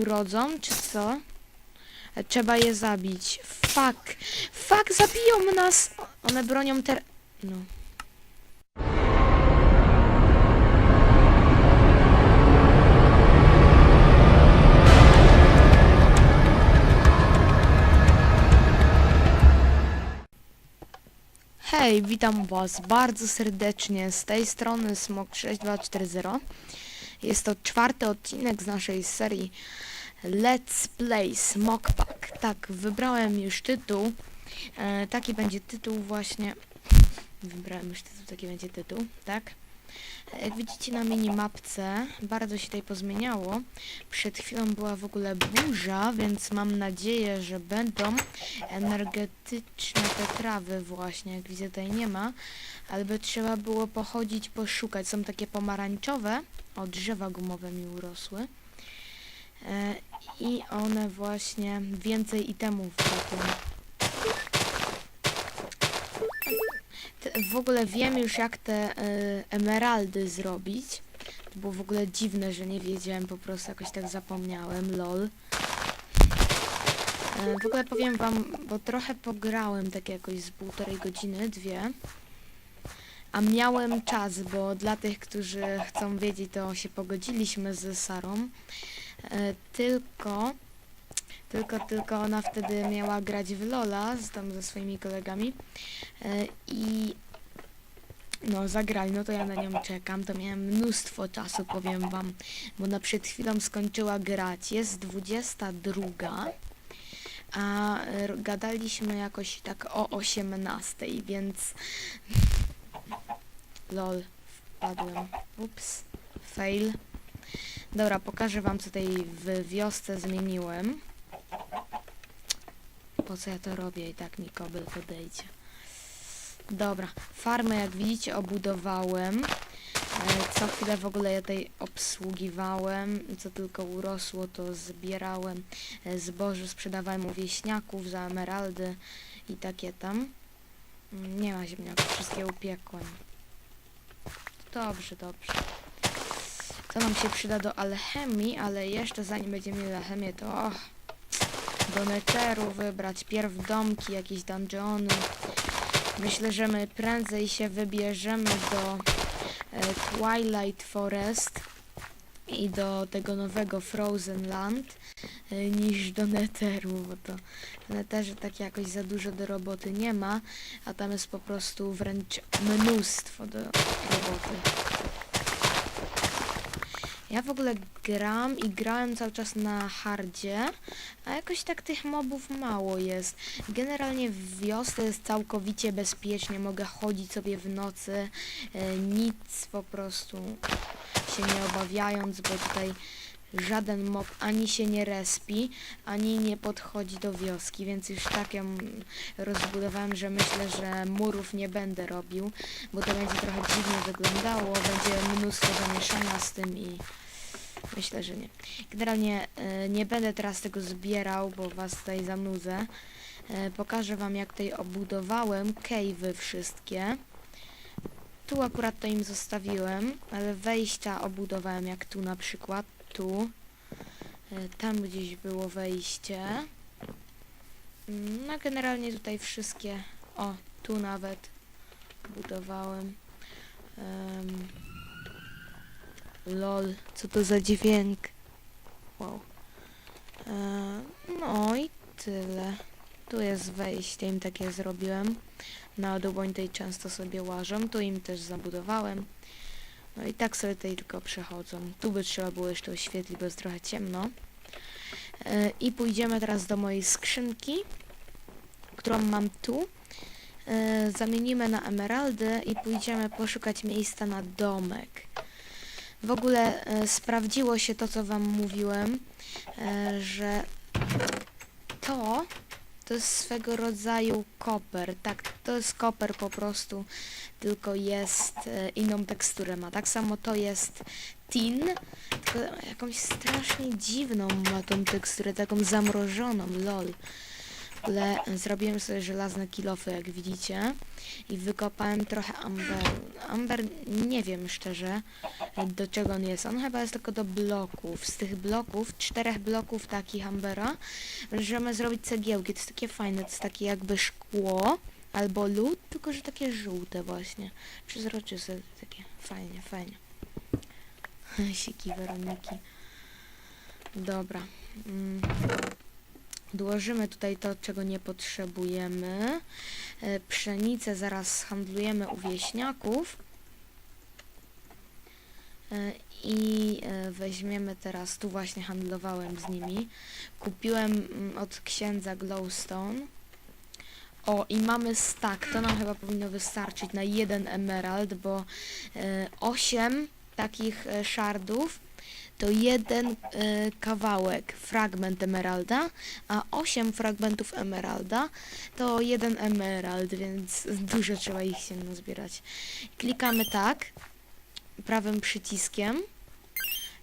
urodzą, czy co? E, Trzeba je zabić. Fuck. Fuck, zabiją nas! One bronią ter... No. Hej, witam was bardzo serdecznie. Z tej strony Smok6240. Jest to czwarty odcinek z naszej serii Let's Play Smokpack. Tak, wybrałem już tytuł. E, taki będzie tytuł właśnie. Wybrałem już tytuł, taki będzie tytuł, tak? Jak widzicie na minimapce, bardzo się tutaj pozmieniało. Przed chwilą była w ogóle burza, więc mam nadzieję, że będą energetyczne te trawy właśnie. Jak widzę tutaj nie ma, ale by trzeba było pochodzić, poszukać. Są takie pomarańczowe, o drzewa gumowe mi urosły. E, I one właśnie więcej itemów dają. Te- W ogóle wiem już jak te e, emeraldy zrobić. To było w ogóle dziwne, że nie wiedziałem, po prostu jakoś tak zapomniałem, lol. E, W ogóle powiem wam, bo trochę pograłem tak jakoś z półtorej godziny, dwie. A miałem czas, bo dla tych, którzy chcą wiedzieć, to się pogodziliśmy z Sarą. E, tylko, tylko, tylko ona wtedy miała grać w Lola z, tam ze swoimi kolegami. E, I no zagrali, no to ja na nią czekam, to miałem mnóstwo czasu, powiem wam, bo ona przed chwilą skończyła grać, jest 22, a gadaliśmy jakoś tak o 18, więc lol, wpadłem, ups, fail. Dobra, pokażę wam co tutaj w wiosce zmieniłem. Po co ja to robię i tak mi kobyl podejdzie. Dobra, farmę jak widzicie obudowałem. E, Co chwilę w ogóle ja tutaj obsługiwałem. Co tylko urosło to zbierałem e, zboże, sprzedawałem u wieśniaków za emeraldy i takie tam. Mm, Nie ma ziemniaków, wszystkie upiekłem. Dobrze, dobrze. To nam się przyda do alchemii, ale jeszcze zanim będziemy mieli alchemię, to och, do neteru wybrać, pierw domki, jakieś dungeony. Myślę, że my prędzej się wybierzemy do e, Twilight Forest i do tego nowego Frozen Land e, niż do Netheru, bo to w Netherze tak jakoś za dużo do roboty nie ma, a tam jest po prostu wręcz mnóstwo do roboty. Ja w ogóle gram i grałem cały czas na hardzie, a jakoś tak tych mobów mało jest. Generalnie w wiosce jest całkowicie bezpiecznie, mogę chodzić sobie w nocy, e, nic po prostu się nie obawiając, bo tutaj żaden mob ani się nie respi, ani nie podchodzi do wioski, więc już tak ją rozbudowałem, że myślę, że murów nie będę robił, bo to będzie trochę dziwnie wyglądało, będzie mnóstwo zamieszania z tym i myślę, że nie. Generalnie e, nie będę teraz tego zbierał, bo was tutaj zanudzę. E, pokażę wam jak tutaj obudowałem cave'y wszystkie. Tu akurat to im zostawiłem, ale wejścia obudowałem jak tu na przykład, tu. E, Tam gdzieś było wejście. Mm, No generalnie tutaj wszystkie, o tu nawet budowałem. Em, lol, co to za dźwięk? Wow. E, no i tyle. Tu jest wejście, im takie zrobiłem. Na dół tutaj często sobie łażą. Tu im też zabudowałem. No i tak sobie tutaj tylko przechodzą. Tu by trzeba było jeszcze oświetlić, bo jest trochę ciemno. E, I pójdziemy teraz do mojej skrzynki, którą mam tu. E, zamienimy na emeraldy i pójdziemy poszukać miejsca na domek. W ogóle e, sprawdziło się to, co wam mówiłem, że to to jest swego rodzaju koper. Tak, to jest koper po prostu, tylko jest e, inną teksturę ma. Tak samo to jest tin, tylko jakąś strasznie dziwną ma tą teksturę, taką zamrożoną, lol. Ogóle zrobiłem sobie żelazne kilofy, jak widzicie. I wykopałem trochę amberu. Amber, nie wiem szczerze, do czego on jest. On chyba jest tylko do bloków. Z tych bloków, czterech bloków takich ambera, możemy zrobić cegiełki. To jest takie fajne, to jest takie jakby szkło. Albo lód, tylko że takie żółte właśnie. Przezroczyste, takie fajnie, fajnie. Siki Weroniki. Dobra. Mm. Dołożymy tutaj to, czego nie potrzebujemy. E, Pszenicę zaraz handlujemy u wieśniaków. E, I e, weźmiemy teraz, tu właśnie handlowałem z nimi. Kupiłem mm, od księdza Glowstone. O, i mamy stack. To nam chyba powinno wystarczyć na jeden emerald, bo e, 8 takich szardów to jeden e, kawałek, fragment emeralda, a 8 fragmentów emeralda to jeden emerald, więc dużo trzeba ich się nazbierać. Klikamy tak, prawym przyciskiem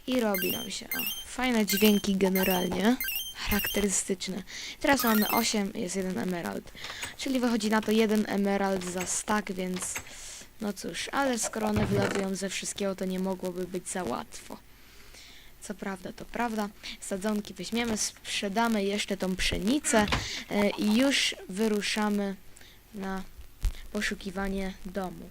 i robi nam się. O, fajne dźwięki generalnie, charakterystyczne. Teraz mamy 8, jest jeden emerald, czyli wychodzi na to jeden emerald za stack, więc no cóż, ale skoro one wylatują ze wszystkiego, to nie mogłoby być za łatwo. Co prawda, to prawda. Sadzonki weźmiemy, sprzedamy jeszcze tą pszenicę e, i już wyruszamy na poszukiwanie domu.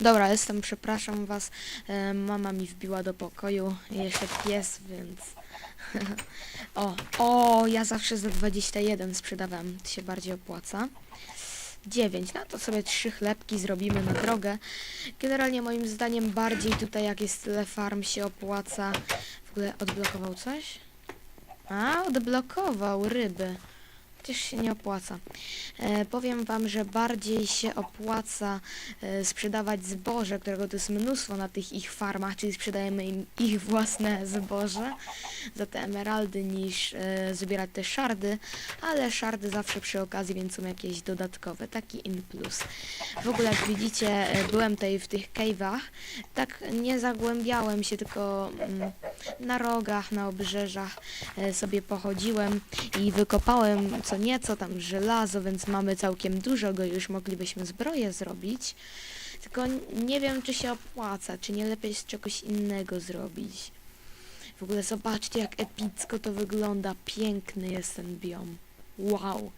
Dobra, jestem, przepraszam was. E, mama mi wbiła do pokoju. Jeszcze pies, więc... o, o, ja zawsze za 21 sprzedawałem. To się bardziej opłaca. 9. No to sobie trzy chlebki zrobimy na drogę. Generalnie moim zdaniem bardziej tutaj jak jest tyle farm się opłaca. W ogóle odblokował coś? A, odblokował ryby. Chociaż się nie opłaca. E, powiem wam, że bardziej się opłaca e, sprzedawać zboże, którego to jest mnóstwo na tych ich farmach, czyli sprzedajemy im ich własne zboże za te emeraldy niż e, zbierać te szardy, ale szardy zawsze przy okazji, więc są jakieś dodatkowe, taki in plus. W ogóle jak widzicie, e, byłem tutaj w tych cave'ach, tak nie zagłębiałem się, tylko mm, na rogach, na obrzeżach e, sobie pochodziłem i wykopałem co nieco tam żelazo, więc mamy całkiem dużo go już, moglibyśmy zbroję zrobić. Tylko nie wiem, czy się opłaca, czy nie lepiej z czegoś innego zrobić. W ogóle zobaczcie, jak epicko to wygląda. Piękny jest ten biom. Wow.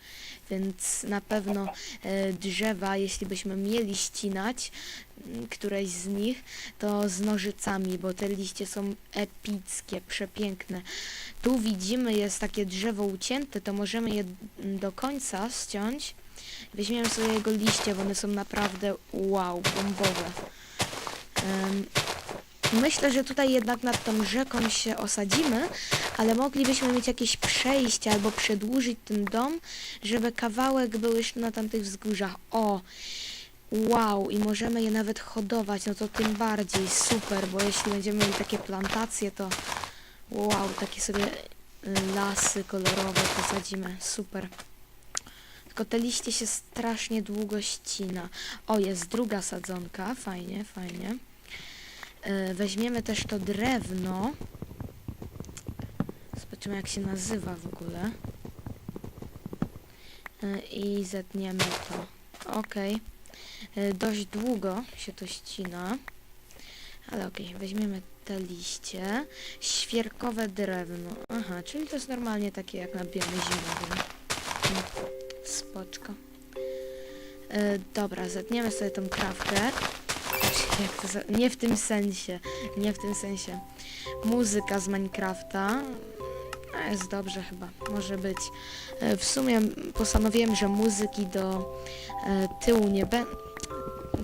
Więc na pewno e, drzewa, jeśli byśmy mieli ścinać m, któreś z nich, to z nożycami, bo te liście są epickie, przepiękne. Tu widzimy, jest takie drzewo ucięte, to możemy je mm, do końca ściąć. Weźmiemy sobie jego liście, bo one są naprawdę wow, bombowe. Em, Myślę, że tutaj jednak nad tą rzeką się osadzimy, ale moglibyśmy mieć jakieś przejście albo przedłużyć ten dom, żeby kawałek był jeszcze na tamtych wzgórzach. O! Wow! I możemy je nawet hodować, no to tym bardziej super, bo jeśli będziemy mieli takie plantacje, to wow, takie sobie lasy kolorowe posadzimy. Super. Tylko te liście się strasznie długo ścina. O, jest druga sadzonka. Fajnie, fajnie. E, Weźmiemy też to drewno. Zobaczymy jak się nazywa w ogóle. E, I zetniemy to. Okej. E, Dość długo się to ścina. Ale okej, weźmiemy te liście. Świerkowe drewno. Aha, czyli to jest normalnie takie jak na biomie zimowym. Spoczko. Dobra, zetniemy sobie tą trawkę. To za... Nie w tym sensie. Nie w tym sensie. Muzyka z Minecrafta. Jest dobrze chyba. Może być. E, W sumie postanowiłem, że muzyki do e, tyłu nie będę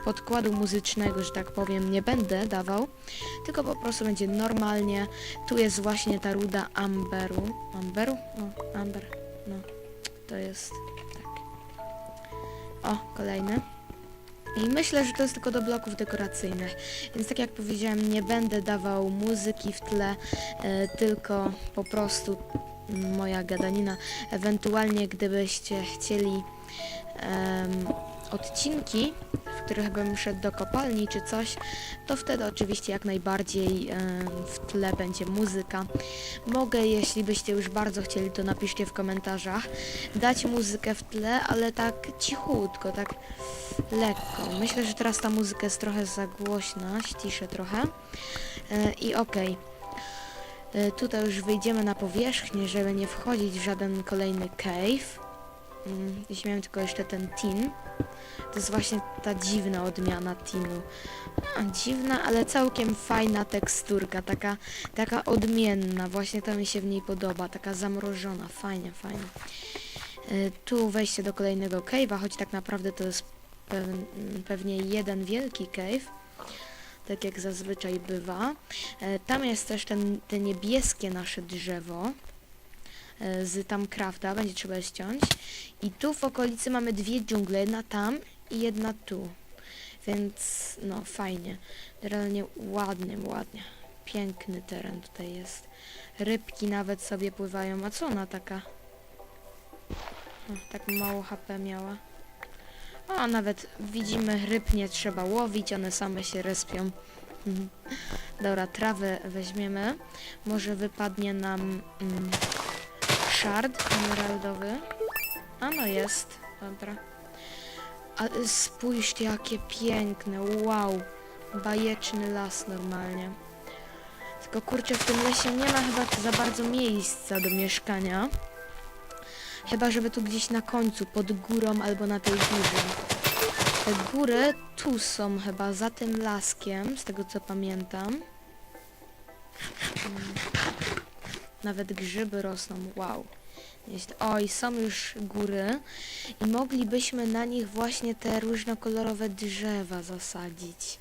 podkładu muzycznego, że tak powiem, nie będę dawał, tylko po prostu będzie normalnie. Tu jest właśnie ta ruda amberu. Amberu? O, amber. No, to jest tak. O, kolejny. I myślę, że to jest tylko do bloków dekoracyjnych. Więc tak jak powiedziałem, nie będę dawał muzyki w tle, e, tylko po prostu moja gadanina. Ewentualnie gdybyście chcieli em, odcinki, w których bym szedł do kopalni czy coś, to wtedy oczywiście jak najbardziej w tle będzie muzyka. Mogę, jeśli byście już bardzo chcieli, to napiszcie w komentarzach, dać muzykę w tle, ale tak cichutko, tak lekko. Myślę, że teraz ta muzyka jest trochę za głośna, ściszę trochę. E, I okej. E, Tutaj już wyjdziemy na powierzchnię, żeby nie wchodzić w żaden kolejny cave. Mm, Jeśli miałem tylko jeszcze ten tin. To jest właśnie ta dziwna odmiana tinu. A, dziwna, ale całkiem fajna teksturka, taka, taka odmienna. Właśnie to mi się w niej podoba, taka zamrożona. Fajnie, fajnie. E, Tu wejście do kolejnego cave'a, choć tak naprawdę to jest pew- pewnie jeden wielki cave tak jak zazwyczaj bywa. E, Tam jest też ten, te niebieskie nasze drzewo z tam crafta, będzie trzeba je ściąć. I tu w okolicy mamy dwie dżungle, jedna tam i jedna tu. Więc no fajnie. Realnie ładnie, ładnie. Piękny teren tutaj jest. Rybki nawet sobie pływają. A co ona taka? O, tak mało HP miała. O, nawet widzimy ryb nie trzeba łowić, one same się respią. Mhm. Dobra, trawę weźmiemy. Może wypadnie nam mm, szard emeraldowy. A no jest, dobra. Spójrzcie jakie piękne, wow. Bajeczny las normalnie. Tylko kurczę, w tym lesie nie ma chyba za bardzo miejsca do mieszkania. Chyba, żeby tu gdzieś na końcu, pod górą albo na tej górze. Te góry tu są chyba, za tym laskiem, z tego co pamiętam. Mm. Nawet grzyby rosną, wow. Oj, są już góry i moglibyśmy na nich właśnie te różnokolorowe drzewa zasadzić.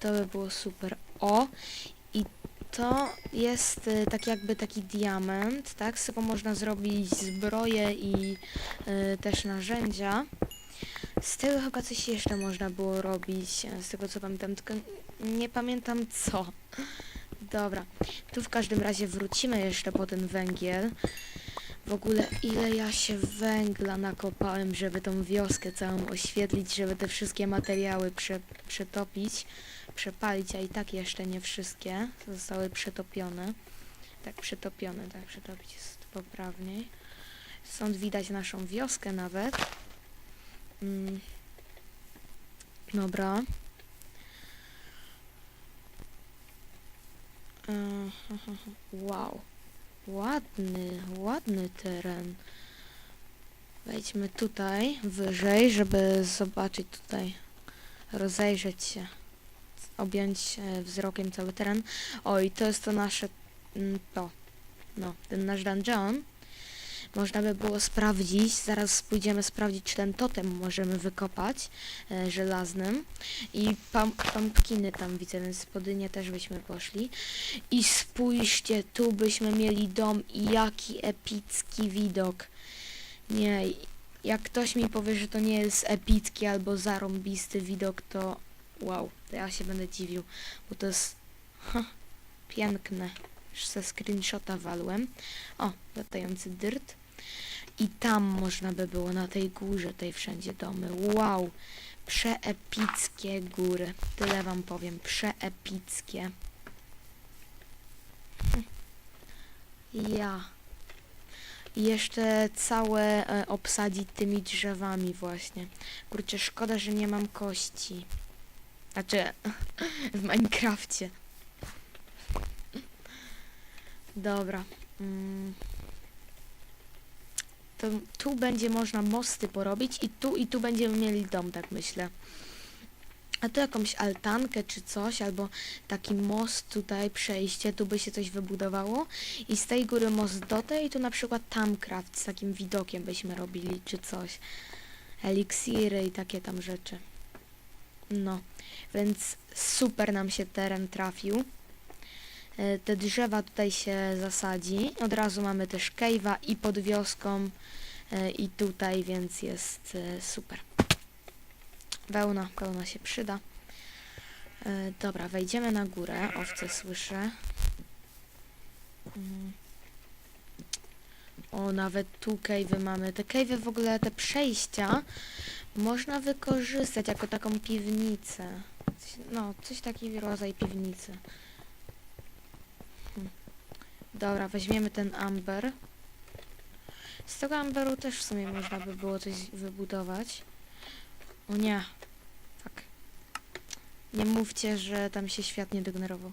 To by było super. O, i to jest y, tak jakby taki diament, tak? Z tego można zrobić zbroje i y, też narzędzia. Z tego chyba coś jeszcze można było robić, z tego co pamiętam, tylko nie pamiętam co. Dobra, tu w każdym razie wrócimy jeszcze po ten węgiel. W ogóle ile ja się węgla nakopałem, żeby tą wioskę całą oświetlić, żeby te wszystkie materiały prze, przetopić, przepalić, a i tak jeszcze nie wszystkie zostały przetopione. Tak, przetopione, tak, przetopić jest poprawniej. Stąd widać naszą wioskę nawet. Mm. Dobra. E, ha, ha, ha. Wow. Ładny, ładny teren. Wejdźmy tutaj wyżej, żeby zobaczyć tutaj, rozejrzeć się, objąć wzrokiem cały teren. Oj, to jest to nasze, mm, to, no, ten nasz dungeon. Można by było sprawdzić, zaraz pójdziemy sprawdzić, czy ten totem możemy wykopać e, żelaznym. I pam pumpkiny tam widzę, więc spodynie też byśmy poszli. I spójrzcie, tu byśmy mieli dom i jaki epicki widok. Nie, jak ktoś mi powie, że to nie jest epicki albo zarąbisty widok, to wow, to ja się będę dziwił, bo to jest ha, piękne. Już ze screenshota walłem. O, latający dyrt. I tam można by było na tej górze, tej wszędzie domy. Wow, przeepickie góry. Tyle wam powiem, przeepickie. Hm. Ja. I jeszcze całe e, obsadzić tymi drzewami właśnie. Kurczę, szkoda, że nie mam kości. Znaczy, w Minecrafcie. Dobra. Mm. To tu będzie można mosty porobić i tu i tu będziemy mieli dom, tak myślę. A tu jakąś altankę czy coś, albo taki most tutaj, przejście, tu by się coś wybudowało. I z tej góry most do tej, tu na przykład tamcraft z takim widokiem byśmy robili, czy coś. Eliksiry i takie tam rzeczy. No, więc super nam się teren trafił. E, Te drzewa tutaj się zasadzi. Od razu mamy też cave'a i pod wioską e, i tutaj, więc jest e, super. Wełna, wełna się przyda. Dobra, wejdziemy na górę. Owce słyszę. Mm. O, nawet tu cave'y mamy. Te cave'y w ogóle, te przejścia można wykorzystać jako taką piwnicę. No, coś taki rodzaj piwnicy. Dobra, weźmiemy ten amber. Z tego amberu też w sumie można by było coś wybudować. O nie. Tak. Nie mówcie, że tam się świat nie degenerował.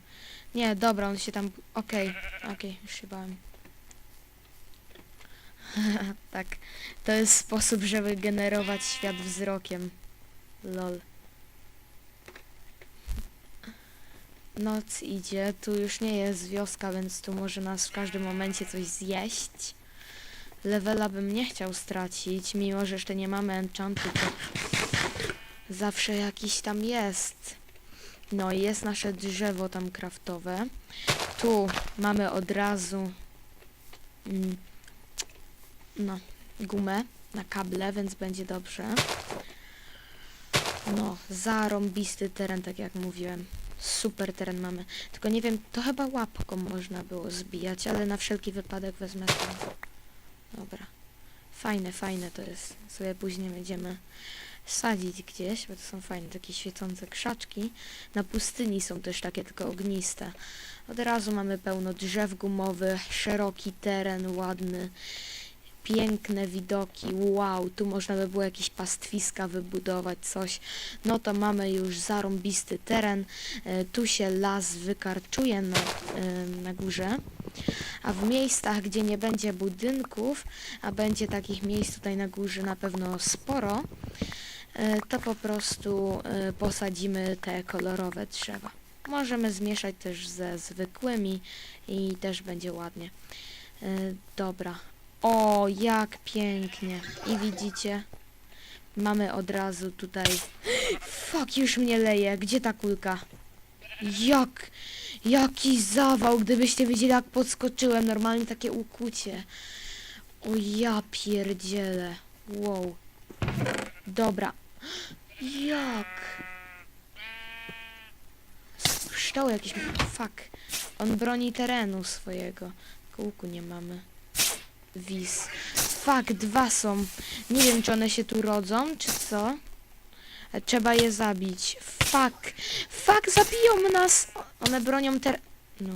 Nie, dobra, on się tam... Okej, okej, już się bałem. tak, to jest sposób, żeby generować świat wzrokiem. Lol. Noc idzie, tu już nie jest wioska, więc tu może nas w każdym momencie coś zjeść. Levela bym nie chciał stracić, mimo że jeszcze nie mamy enchantu, to zawsze jakiś tam jest. No i jest nasze drzewo tam kraftowe. Tu mamy od razu mm, no, gumę na kable, więc będzie dobrze. No, zarąbisty teren, tak jak mówiłem. Super teren mamy. Tylko nie wiem, to chyba łapką można było zbijać, ale na wszelki wypadek wezmę to. Dobra. Fajne, fajne to jest. Sobie później będziemy sadzić gdzieś, bo to są fajne takie świecące krzaczki. Na pustyni są też takie tylko ogniste. Od razu mamy pełno drzew gumowych, szeroki teren, ładny, piękne widoki. Wow, tu można by było jakieś pastwiska wybudować, coś. No to mamy już zarąbisty teren. E, tu się las wykarczuje na, e, na górze. A w miejscach, gdzie nie będzie budynków, a będzie takich miejsc tutaj na górze na pewno sporo, e, to po prostu posadzimy te kolorowe drzewa. Możemy zmieszać też ze zwykłymi i też będzie ładnie. Dobra. O, jak pięknie. I widzicie? Mamy od razu tutaj... Fuck, już mnie leje. Gdzie ta kulka? Jak? Jaki zawał, gdybyście wiedzieli jak podskoczyłem. Normalnie takie ukucie. O ja pierdzielę. Wow. Dobra. Jak? Pszczoły jakieś... Fuck. On broni terenu swojego. Kółku nie mamy. Wis. Fuck, dwa są. Nie wiem, czy one się tu rodzą, czy co. Trzeba je zabić. Fuck. Fuck, zabiją nas. One bronią ter... No.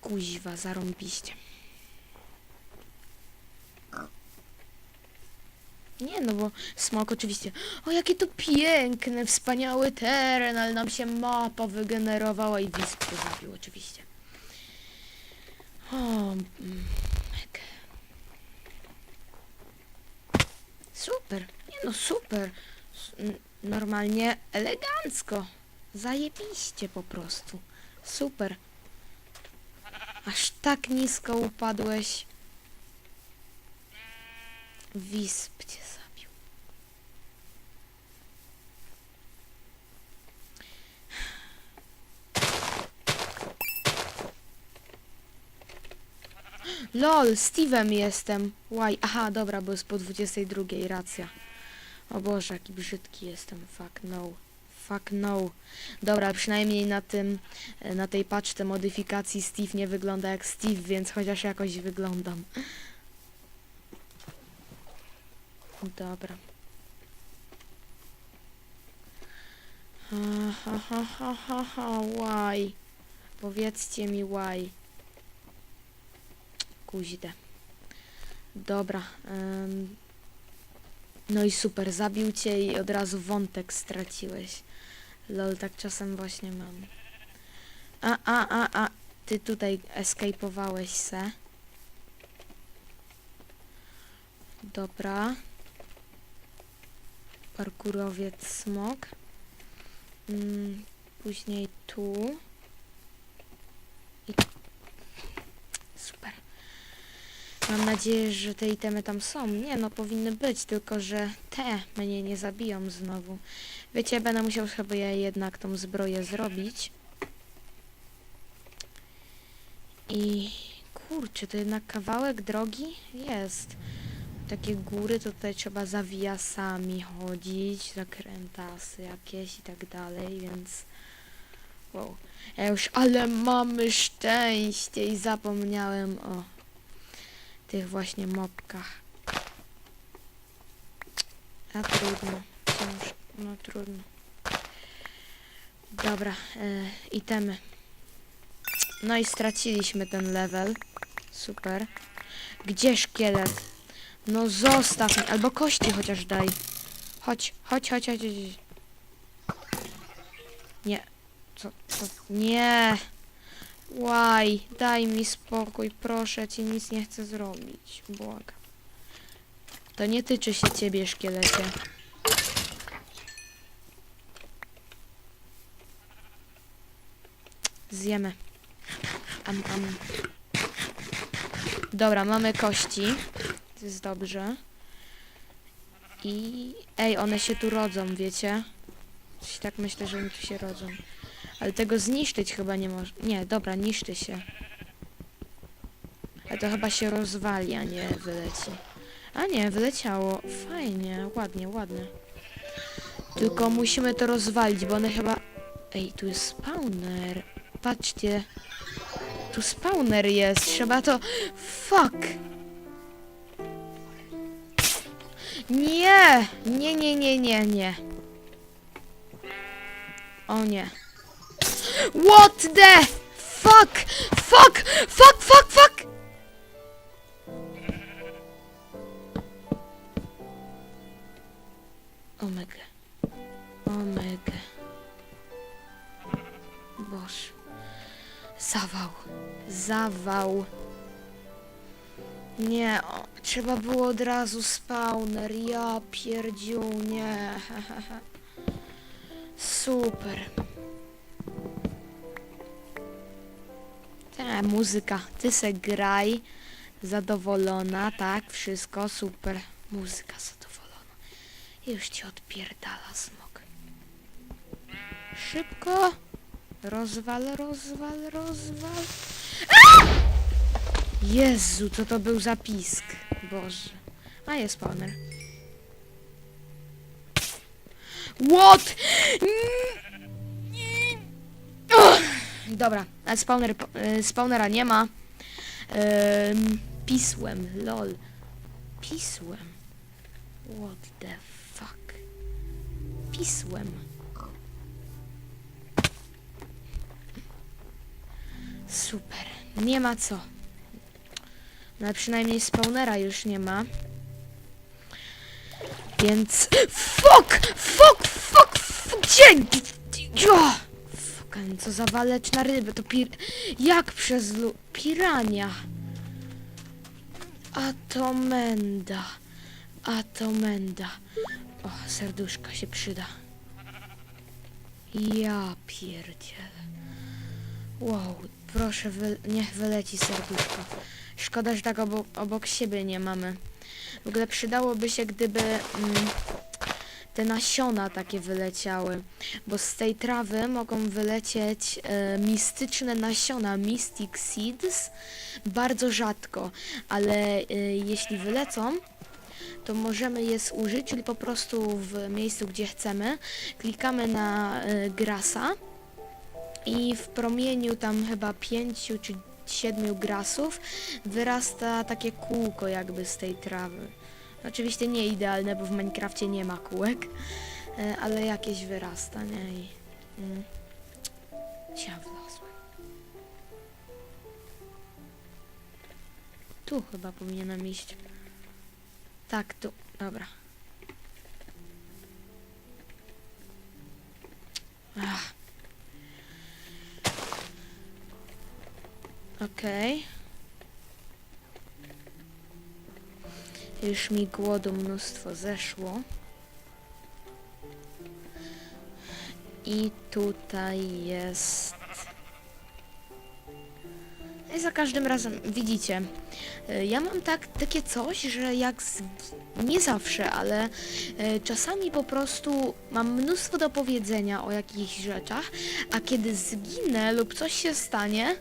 Kuźwa, zarąbiście. Nie, no bo smok oczywiście. O, jaki to piękny, wspaniały teren, ale nam się mapa wygenerowała i wisp się zabił oczywiście. O, mm, mek. Super, nie no super. Normalnie elegancko. Zajebiście po prostu. Super. Aż tak nisko upadłeś. Wisp cię zabił. LOL, Steve'em jestem. Why? Aha, dobra, bo jest po 22, racja. O Boże, jaki brzydki jestem. Fuck no. Fuck no. Dobra, przynajmniej na tym, e, na tej paczce modyfikacji Steve nie wygląda jak Steve, więc chociaż jakoś wyglądam. Dobra. Ha, ha, ha, ha, ha, ha, why? Powiedzcie mi why. Kuźde. Dobra. em, no i super, zabił cię i od razu wątek straciłeś. Lol, tak czasem właśnie mam. A, a, a, a. Ty tutaj escapowałeś se. Dobra. Parkurowiec smok. Mm, później tu. I... Super. Mam nadzieję, że te itemy tam są. Nie no, powinny być, tylko że te mnie nie zabiją znowu. Wiecie, będę musiał chyba ja jednak tą zbroję zrobić. I kurczę, to jednak kawałek drogi jest. Takie góry to tutaj trzeba zawijasami chodzić, zakrętasy jakieś i tak dalej, więc wow. Ja już, ale mamy szczęście i zapomniałem o tych właśnie mopkach. A trudno. Ciężko. No trudno. Dobra, e, itemy. No i straciliśmy ten level. Super. Gdzie szkielet? No zostaw mi, albo kości chociaż daj. Chodź, chodź, chodź, chodź. chodź. Nie. Co, co? Nie. Łaj, daj mi spokój, proszę, ci nic nie chcę zrobić. Błagam. To nie tyczy się ciebie, szkielecie. Zjemy. Am, am. Dobra, mamy kości. To jest dobrze. I... Ej, one się tu rodzą, wiecie? Tak myślę, że oni tu się rodzą. Ale tego zniszczyć chyba nie można. Nie, dobra, niszczy się. Ale to chyba się rozwali, a nie wyleci. A nie, wyleciało. Fajnie, ładnie, ładnie. Tylko musimy to rozwalić, bo one chyba... Ej, tu jest spawner. Patrzcie. Tu spawner jest. Trzeba to... Fuck! Nie! Nie, nie, nie, nie, nie. O nie. What the fuck? Fuck! Fuck, fuck, fuck! Omega. Omega. Boż. Zawał. Zawał. Nie, o, trzeba było od razu spawner. Ja pierdziu, nie. Super. Muzyka. Ty se graj. Zadowolona, tak, wszystko super. Muzyka zadowolona. Już ci odpierdala smok. Szybko. Rozwal, rozwal, rozwal. A! Jezu, co to był za pisk. Boże. A jest spawner. What? Ugh. Dobra, a spawner, e, spawnera nie ma. Pisłem, lol. Pisłem. What the fuck? Pisłem. Super. Nie ma co. No ale przynajmniej spawnera już nie ma. Więc... Fuck! Fuck! Fuck! fuck gdzie? O! Co za waleczna ryba, to pir... Jak przez lu... Pirania. A to menda. A to menda. O, serduszka się przyda. Ja pierdzielę. Wow, proszę, wy... niech wyleci serduszko. Szkoda, że tak obok, obok siebie nie mamy. W ogóle przydałoby się, gdyby mm, te nasiona takie wyleciały, bo z tej trawy mogą wylecieć e, mistyczne nasiona, Mystic Seeds, bardzo rzadko, ale e, jeśli wylecą, to możemy je zużyć, czyli po prostu w miejscu, gdzie chcemy, klikamy na e, grasa i w promieniu tam chyba pięciu czy siedmiu grasów wyrasta takie kółko jakby z tej trawy. Oczywiście nie idealne, bo w Minecrafcie nie ma kółek, e, ale jakieś wyrasta, nie? I, mm. Tu chyba powinienem iść. Tak, tu. Dobra. Okej. Już mi głodu mnóstwo zeszło. I tutaj jest... I za każdym razem, widzicie, y, ja mam tak, takie coś, że jak z... nie zawsze, ale y, czasami po prostu mam mnóstwo do powiedzenia o jakichś rzeczach, a kiedy zginę lub coś się stanie,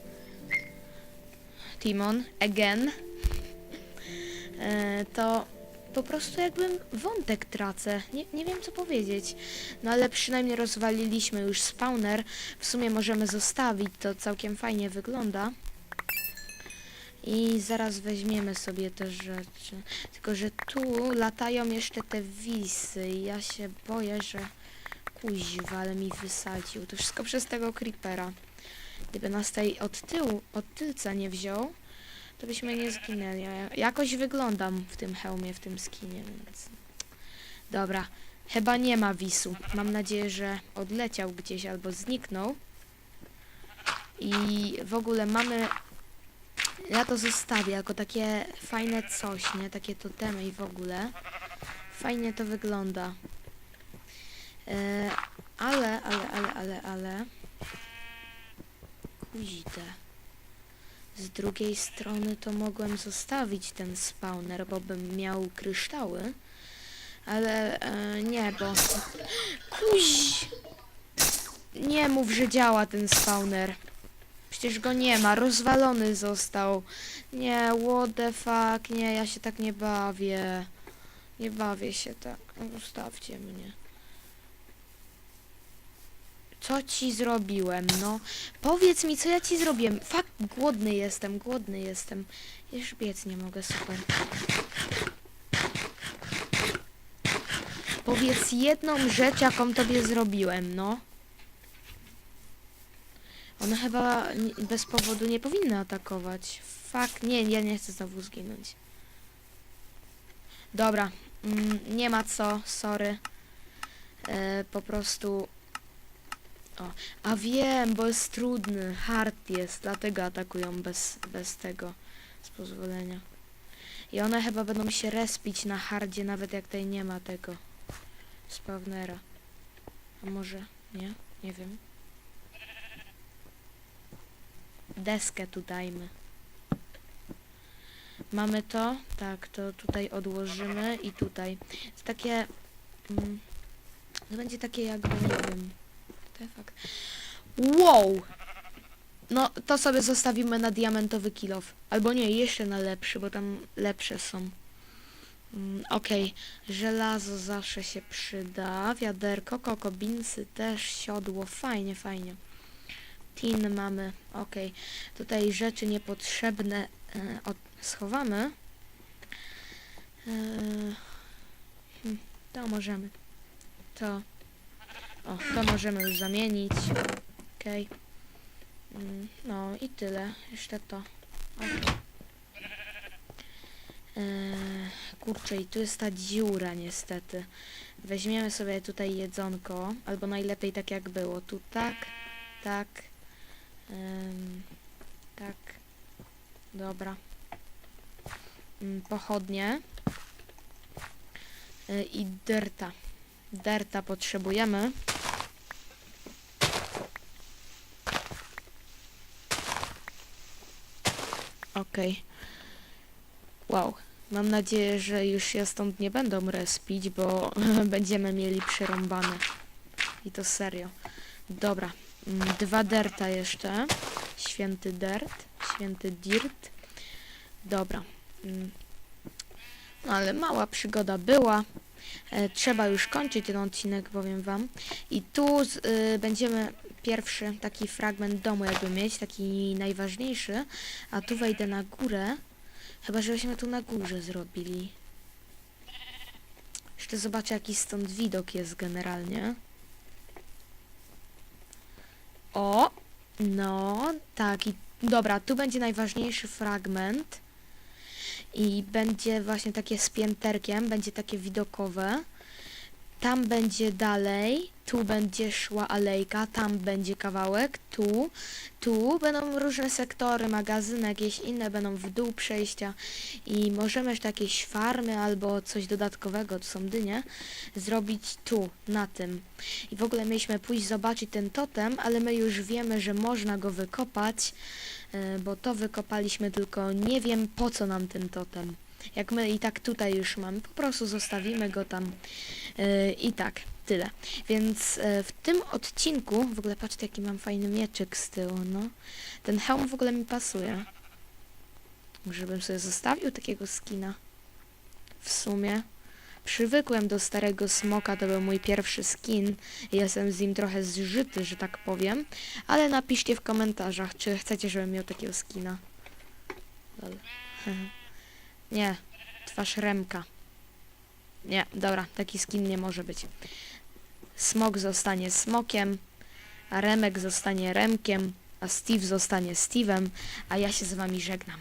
Timon, again, to po prostu jakbym wątek tracę. Nie, nie wiem co powiedzieć. No ale przynajmniej rozwaliliśmy już spawner. W sumie możemy zostawić, to całkiem fajnie wygląda. I zaraz weźmiemy sobie te rzeczy. Tylko, że tu latają jeszcze te wisy ja się boję, że kuźwa, ale mi wysadził. To wszystko przez tego creepera. Gdyby nas tutaj od tyłu, od tylca nie wziął, to byśmy nie zginęli. Jakoś wyglądam w tym hełmie, w tym skinie, więc... Dobra, chyba nie ma wisu. Mam nadzieję, że odleciał gdzieś albo zniknął. I w ogóle mamy... Ja to zostawię jako takie fajne coś, nie? Takie totemy i w ogóle. Fajnie to wygląda. E, ale, ale, ale, ale, ale... Kuźde. Z drugiej strony to mogłem zostawić ten spawner, bo bym miał kryształy. Ale e, nie, bo... Kuź! Nie mów, że działa ten spawner. Przecież go nie ma, rozwalony został. Nie, what the fuck, nie, ja się tak nie bawię. Nie bawię się tak, zostawcie mnie. Co ci zrobiłem, no? Powiedz mi, co ja ci zrobiłem. Fakt, głodny jestem, głodny jestem. Już biec nie mogę, super. Powiedz jedną rzecz, jaką tobie zrobiłem, no. One chyba bez powodu nie powinny atakować. Fuck, nie, ja nie chcę znowu zginąć. Dobra, mm, nie ma co, sorry. E, po prostu... O, a wiem, bo jest trudny, hard jest, dlatego atakują bez, bez tego, z pozwolenia. I one chyba będą się respić na hardzie, nawet jak tutaj nie ma tego spawnera. A może nie? Nie wiem. Deskę tu dajmy. Mamy to? Tak, to tutaj odłożymy i tutaj. To takie... Mm, to będzie takie jakby, nie wiem... The fuck. Wow! No, to sobie zostawimy na diamentowy kilof. Albo nie, jeszcze na lepszy, bo tam lepsze są. Mm, Okej, żelazo zawsze się przyda. Wiaderko, kokobinsy też, siodło. Fajnie, fajnie. Tin mamy. Okej, tutaj rzeczy niepotrzebne e, od, schowamy. E, hmm, to możemy. To. O, to możemy już zamienić. Okej. Mm, No i tyle. Jeszcze to. Okej. Eee, kurczę, i tu jest ta dziura niestety. Weźmiemy sobie tutaj jedzonko, albo najlepiej tak jak było. Tu tak, tak, tak. Dobra. Mm, Pochodnie. E, I derta. Derta potrzebujemy. Okej. Wow. Mam nadzieję, że już się stąd nie będą respić, bo będziemy mieli przerąbane. I to serio. Dobra. Mm, Dwa derta jeszcze. Święty dert. Święty dirt. Dobra. Mm. No ale mała przygoda była. E, trzeba już kończyć ten odcinek, powiem wam. I tu z, y, będziemy pierwszy taki fragment domu jakby mieć, taki najważniejszy. A tu wejdę na górę. Chyba, żebyśmy tu na górze zrobili. Jeszcze zobaczę, jaki stąd widok jest generalnie. O! No, tak. I dobra, tu będzie najważniejszy fragment. I będzie właśnie takie z pięterkiem, będzie takie widokowe. Tam będzie dalej, tu będzie szła alejka, tam będzie kawałek, tu, tu będą różne sektory, magazyny, jakieś inne będą w dół przejścia i możemy jeszcze jakieś farmy albo coś dodatkowego, to są dynie, zrobić tu, na tym. I w ogóle mieliśmy pójść zobaczyć ten totem, ale my już wiemy, że można go wykopać, e, bo to wykopaliśmy, tylko nie wiem po co nam ten totem. Jak my i tak tutaj już mamy, po prostu zostawimy go tam yy, i tak, tyle. Więc yy, w tym odcinku, w ogóle patrzcie jaki mam fajny mieczyk z tyłu, no. Ten hełm w ogóle mi pasuje. Może bym sobie zostawił takiego skina. W sumie. Przywykłem do starego smoka, to był mój pierwszy skin. Jestem z nim trochę zżyty, że tak powiem. Ale napiszcie w komentarzach, czy chcecie, żebym miał takiego skina. nie, twarz Remka. Nie, dobra, taki skin nie może być. Smok zostanie smokiem, a Remek zostanie Remkiem, a Steve zostanie Steve'em, a ja się z wami żegnam.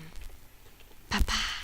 Pa, pa!